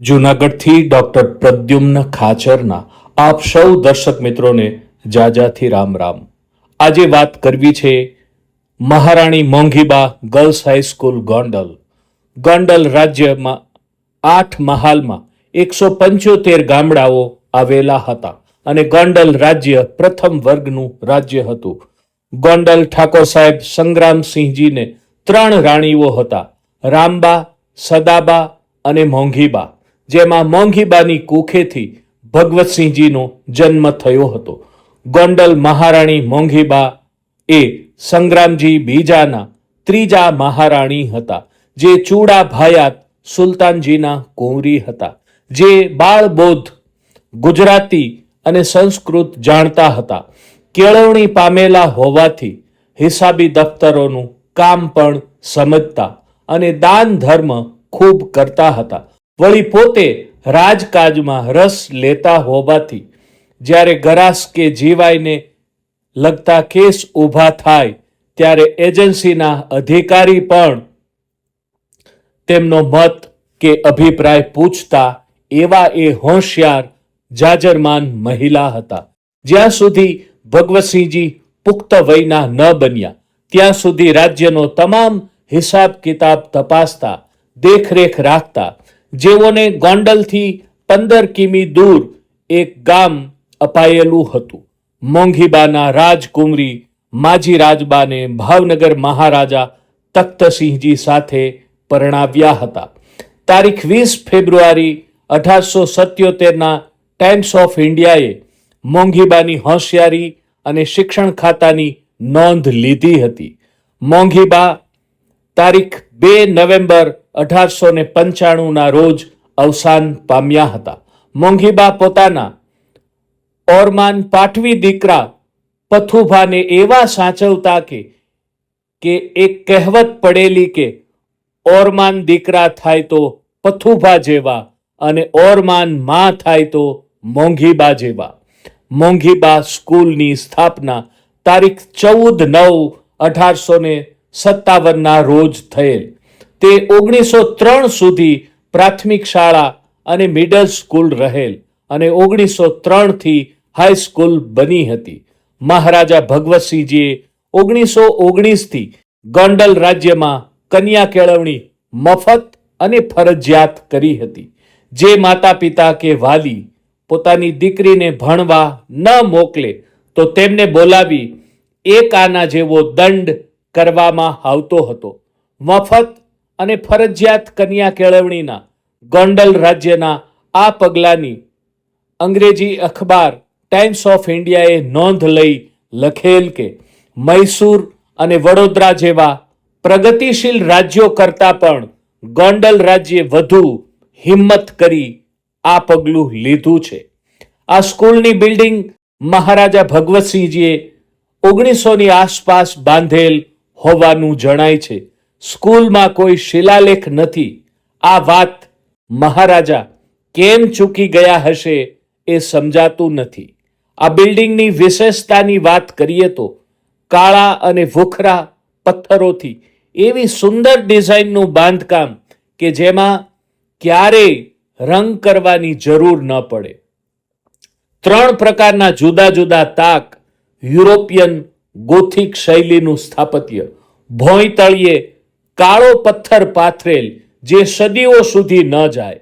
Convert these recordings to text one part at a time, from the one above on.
જૂનાગઢથી doctor Pradyumna ખાચરના આપ સૌ દર્શક મિત્રોને જાજાથી રામ રામ. આજે વાત કરવી છે Maharani Monghiba girls high school Gondal. Gondal રાજ્યમાં આઠ મહાલમાં એકસો પંચોતેર ગામડાઓ આવેલા હતા અને ગોંડલ રાજ્ય પ્રથમ વર્ગનું રાજ્ય હતું. ગોંડલ ઠાકોર સાહેબ સંગ્રામસિંહજીને ત્રણ રાણીઓ હતા. રામબા, સદાબા અને મોંઘીબા. જેમાં મોંઘીબાની કુખેથી ભગવતસિંહજીનો જન્મ થયો હતો. ગોંડલ મહારાણી મોંઘીબા એ સંગ્રામજી બીજાના ત્રીજા મહારાણી હતા, જે ચૂડા ભાયાત સુલતાનજીના કુંવરી હતા, જે બાળબોધ ગુજરાતી અને સંસ્કૃત જાણતા હતા. કેળવણી પામેલા હોવાથી હિસાબી દફતરોનું કામ પણ સમજતા અને દાન ધર્મ ખૂબ કરતા હતા. વળી પોતે રાજકાજમાં રસ લેતા હોવાથી, જ્યારે ગરાસ કે જીવાયને લગતા કેસ ઊભા થાય, ત્યારે એજન્સીના અધિકારી પણ તેમનો મત કે અભિપ્રાય પૂછતા એવા એ હોશિયાર જાજરમાન મહિલા હતા. જ્યાં સુધી ભગવતસિંહજી પુખ્ત વયના ન બન્યા, ત્યાં સુધી રાજ્યનો તમામ હિસાબ કિતાબ તપાસતા, દેખરેખ રાખતા જેઓને ગોંડલથી પંદર કિમી દૂર એક ગામ અપાયેલું હતું. મોંઘીબાના રાજકુમરી માજી રાજબાને ભાવનગર મહારાજા તખ્તસિંહજી સાથે પરણાવ્યા હતા. તારીખ વીસ ફેબ્રુઆરી અઢારસો સત્યોતેરના ટાઈમ્સ ઓફ ઇન્ડિયાએ મોંઘીબાની હોશિયારી અને શિક્ષણ ખાતાની નોંધ લીધી હતી. મોંઘીબા તારીખ બે નવેમ્બર અઢારસો ને પંચાણુંના રોજ અવસાન પામ્યા હતા. મોંઘીબા પોતાના ઓરમાન પાઠવી દીકરા પથુભાને એવા સાચવતા કે કે એક કહેવત પડેલી કે, ઓરમાન દીકરા થાય તો પથુભા જેવા અને ઓરમાનમાં થાય તો મોંઘીબા જેવા. મોંઘીબા સ્કૂલની સ્થાપના તારીખ ચૌદ નવ અઢારસો ને સત્તાવનના રોજ થયેલ. તે ઓગણીસો ત્રણ સુધી પ્રાથમિક શાળા અને મિડલ સ્કૂલ રહેલ અને ઓગણીસો ત્રણથી હાઈસ્કૂલ બની હતી. મહારાજા ભગવતસિંહજીએ ઓગણીસો ઓગણીસથી ગોંડલ રાજ્યમાં કન્યા કેળવણી મફત અને ફરજિયાત કરી હતી. જે માતા પિતા કે વાલી પોતાની દીકરીને ભણવા ન મોકલે તો તેમને બોલાવી એક આના જેવો દંડ કરવામાં આવતો હતો. મફત અને ફરજિયાત કન્યા કેળવણીના ગોંડલ રાજ્યના આ પગલાંની અંગ્રેજી અખબાર ટાઈમ્સ ઓફ ઇન્ડિયાએ નોંધ લઈ લખેલ કે મૈસૂર અને વડોદરા જેવા પ્રગતિશીલ રાજ્યો કરતાં પણ ગોંડલ રાજ્યે વધુ હિંમત કરી આ પગલું લીધું છે. આ સ્કૂલની બિલ્ડિંગ મહારાજા ભગવતસિંહજીએ ઓગણીસોની આસપાસ બાંધેલ હોવાનું જણાય છે. સ્કૂલમાં કોઈ શિલાલેખ નથી. આ વાત મહારાજા કેમ ચૂકી ગયા હશે એ સમજાતું નથી. આ બિલ્ડિંગની વિશેષતાની વાત કરીએ તો કાળા અને ભૂખરા પથ્થરોથી એવી સુંદર ડિઝાઇનનું બાંધકામ કે જેમાં ક્યારેય રંગ કરવાની જરૂર ન પડે. ત્રણ પ્રકારના જુદા જુદા તાક યુરોપિયન ગોથિક શૈલીનું સ્થાપત્ય. ભોંય તળિયે કાળો પથ્થર પાથરેલ જે સદીઓ સુધી ન જાય.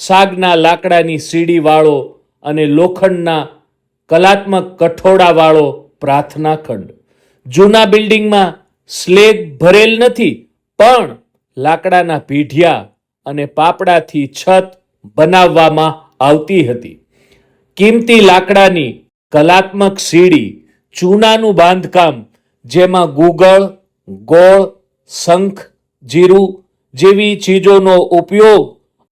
સાગના લાકડાની સીડીવાળો અને લોખંડના કલાત્મક કઠોળાવાળો પ્રાર્થના ખંડ જૂના બિલ્ડિંગમાં સ્લેગ ભરેલ નથી, પણ લાકડાના પીઢિયા અને પાપડાથી છત બનાવવામાં આવતી હતી. કિંમતી લાકડાની કલાત્મક સીડી ચૂનાનું બાંધકામ, જેમાં ગુગળ, ગોળ, શંખ, જીરું જેવી ચીજોનો ઉપયોગ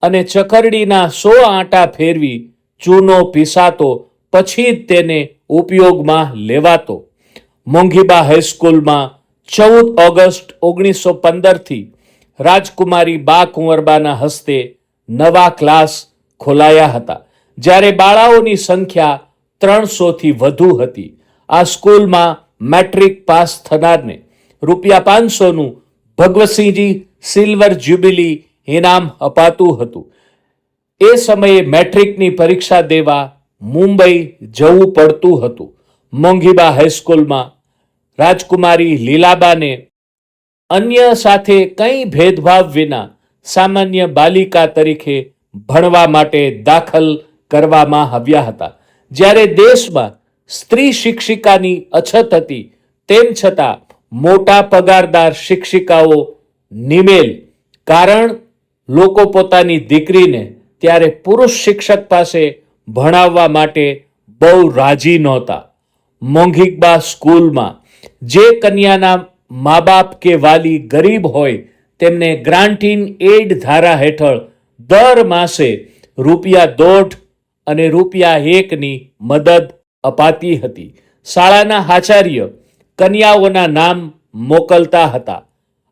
અને ચકરડીના સો આંટા ફેરવી ચૂનો પીસાતો, પછી જ તેને ઉપયોગમાં લેવાતો. મોંઘીબા હાઈસ્કૂલમાં ચૌદ ઓગસ્ટ ઓગણીસો પંદરથી રાજકુમારી બા કુંવરબાના હસ્તે નવા ક્લાસ ખોલાયા હતા, જ્યારે બાળાઓની સંખ્યા ત્રણસોથી વધુ હતી. આ સ્કૂલમાં મેટ્રિક પાસ થનારને રૂપિયા પાંચસોનું ભગવતસિંહજી સિલ્વર જ્યુબિલી ઇનામ અપાતું હતું. એ સમયે મેટ્રિકની પરીક્ષા દેવા મુંબઈ જવું પડતું હતું. મોંઘીબા હાઈસ્કૂલમાં રાજકુમારી લીલાબાને અન્ય સાથે કંઈ ભેદભાવ વિના સામાન્ય બાલિકા તરીકે ભણવા માટે દાખલ કરવામાં આવ્યા હતા. જ્યારે દેશમાં સ્ત્રી શિક્ષિકાની અછત હતી. તેમ છતાં મોટા પગારદાર શિક્ષિકાઓ નિમેલ. કારણ લોકો પોતાની દીકરીને ત્યારે પુરુષ શિક્ષક પાસે ભણાવવા માટે બહુ રાજી નહોતા. મોંઘીકબા સ્કૂલમાં જે કન્યાના મા બાપ કે વાલી ગરીબ હોય તેમને ગ્રાન્ટીન એડ ધારા હેઠળ દર માસે રૂપિયા દોઢ અને રૂપિયા એકની મદદ અપાતી હતી. શાળાના આચાર્ય કન્યાઓના નામ મોકલતા હતા.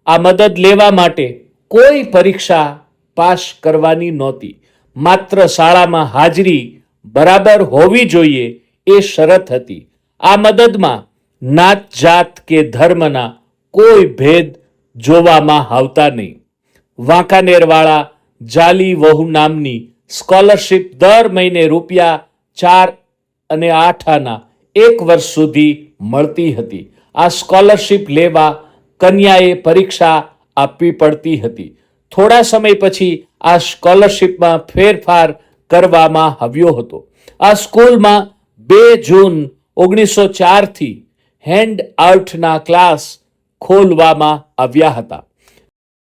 આ મદદ લેવા માટે કોઈ પરીક્ષા પાસ કરવાની નહોતી. માત્ર શાળામાં હાજરી બરાબર હોવી જોઈએ એ શરત હતી. આ મદદમાં નાત જાત કે ધર્મના કોઈ ભેદ જોવામાં આવતા નહીં. વાંકાનેરવાળા જાલી વહુ નામની સ્કોલરશિપ દર મહિને રૂપિયા ચાર અને આઠ આના એક વર્ષ સુધી મળતી હતી. આ સ્કોલરશિપ લેવા કન્યાએ પરીક્ષા આપવી પડતી હતી. થોડા સમય પછી આ સ્કોલરશિપમાં ફેરફાર કરવામાં આવ્યો હતો. આ સ્કૂલમાં બે જૂન ઓગણીસો ચારથી હેન્ડ આર્ટના ક્લાસ ખોલવામાં આવ્યા હતા.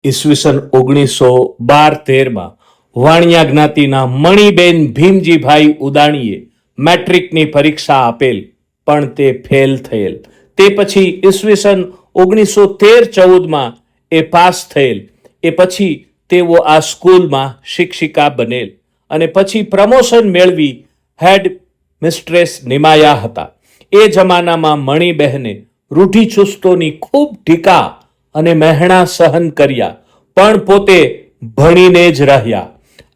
ઈસવીસન ઓગણીસો બાર તેરમાં વાણિયા જ્ઞાતિના મણિબેન ભીમજીભાઈ ઉદાણીએ મેટ્રિકની પરીક્ષા આપેલ, પણ તે ફેલ થયેલ. તે પછી ઈસવીસન ઓગણીસો તેર ચૌદમાં એ પાસ થયેલ. એ પછી તેઓ આ સ્કૂલમાં શિક્ષિકા બનેલ અને પછી પ્રમોશન મેળવી હેડ મિસ્ટ્રેસ નિમાયા હતા. એ જમાનામાં મણિબહેને રૂઢિચુસ્તોની ખૂબ ટીકા અને મહેણા સહન કર્યા, પણ પોતે ભણીને જ રહ્યા.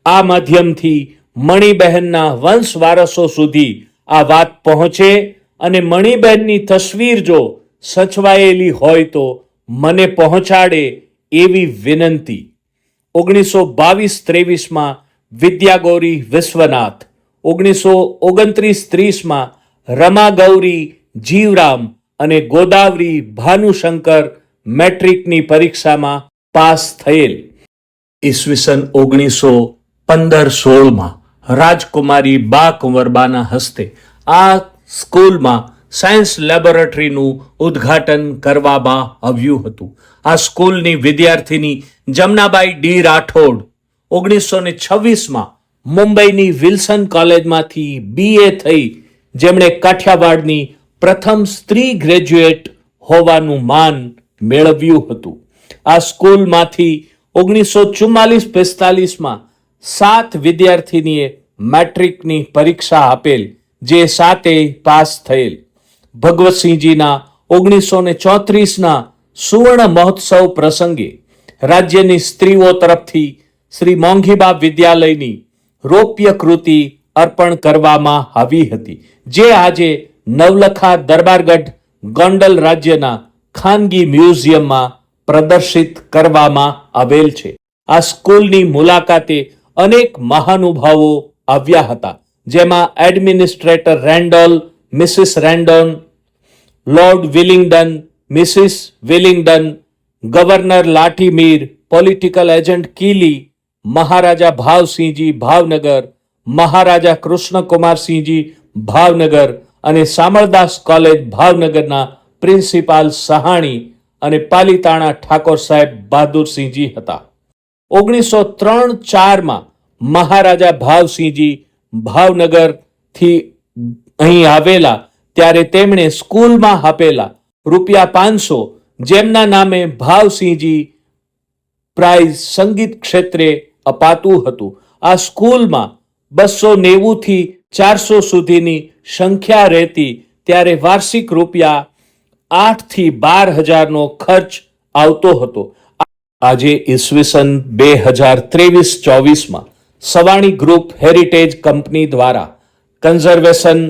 આ માધ્યમથી મણિબહેનના વંશ વારસો સુધી આ વાત પહોંચે અને મણિબહેનની તસવીર જો સચવાયેલી હોય તો મને પહોંચાડે એવી વિનંતી. ઓગણીસો બાવીસ ત્રેવીસમાં વિદ્યાગૌરી વિશ્વનાથ, ઓગણીસો ઓગણત્રીસ ત્રીસમાં રમાગૌરી, જીવરામ અને ગોદાવરી ભાનુશંકર મેટ્રિકની પરીક્ષામાં પાસ થયેલ. ઈસવીસન ઓગણીસો પંદર સોળમાં રાજકુમારી બા કુંવરબાના હસ્તે આ સ્કૂલમાં સાયન્સ લેબોરેટરીનું ઉદ્ઘાટન કરવામાં આવ્યું હતું. આ સ્કૂલની વિદ્યાર્થીની જમનાબાઈ ડી રાઠોડ ઓગણીસો ને છવ્વીસમાં મુંબઈની વિલ્સન કોલેજમાંથી બીએ થઈ જેમણે કાઠિયાવાડની પ્રથમ સ્ત્રી ગ્રેજ્યુએટ હોવાનું માન મેળવ્યું હતું. આ સ્કૂલમાંથી ઓગણીસો ચુમ્માલીસ પિસ્તાલીસમાં સાત વિદ્યાર્થીનીએ મેટ્રિકની પરીક્ષા આપેલ, જે સાતે પાસ થયેલ. ભગવતસિંહજીના ઓગણીસો ને ચોત્રીસના સુવર્ણ મહોત્સવ પ્રસંગે રાજ્યની સ્ત્રીઓ તરફથી શ્રી મોંઘીબા વિદ્યાલયની રૌપ્ય કૃતિ અર્પણ કરવામાં આવી હતી, જે આજે નવલખા દરબારગઢ ગોંડલ રાજ્યના ખાનગી મ્યુઝિયમમાં પ્રદર્શિત કરવામાં આવેલ છે. આ સ્કૂલની મુલાકાતે અનેક મહાનુભાવો આવ્યા હતા, જેમાં administrator Randall, mrs Randon, lord Willingdon, mrs Willingdon, governor Latimer, political agent Keeley, Maharaja Bhavsinhji Bhavnagar, Maharaja Krishnakumarsinhji Bhavnagar અને સામળદાસ કોલેજ ભાવનગરના પ્રિન્સિપાલ સહાણી અને પાલીતાણા ઠાકોર સાહેબ બહાદુરસિંહજી હતા. ઓગણીસો ત્રણ ચારમાં મહારાજા ભાવસિંહજી ભાવનગરથી અહીં આવેલા, ત્યારે તેમણે સ્કૂલમાં આપેલા રૂપિયા પાંચસો, જેમના નામે ભાવસિંહજી પ્રાઇઝ સંગીત ક્ષેત્રે અપાતું હતું. આ સ્કૂલમાં બસો નેવુંથી ચારસો સુધીની સંખ્યા રહેતી, ત્યારે વાર્ષિક રૂપિયા આઠથી બાર હજારનો ખર્ચ આવતો હતો. આજે ઈસવીસન બે હજાર ત્રેવીસ ચોવીસમાં સવાણી ગ્રુપ હેરિટેજ કંપની દ્વારા કન્ઝર્વેશન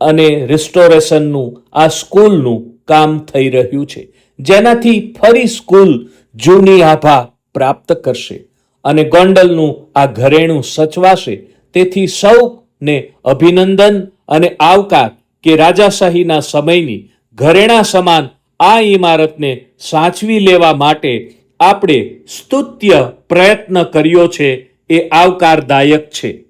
અને રિસ્ટોરેશનનું આ સ્કૂલનું કામ થઈ રહ્યું છે, જેનાથી ફરી સ્કૂલ જૂની આભા પ્રાપ્ત કરશે અને ગોંડલનું આ ઘરેણું સચવાશે. તેથી સૌને અભિનંદન અને આવકાર કે રાજાશાહીના સમયની ઘરેણા સમાન આ ઇમારતને સાચવી લેવા માટે આપણે સ્તુત્ય પ્રયત્ન કર્યો છે એ આવકારદાયક છે.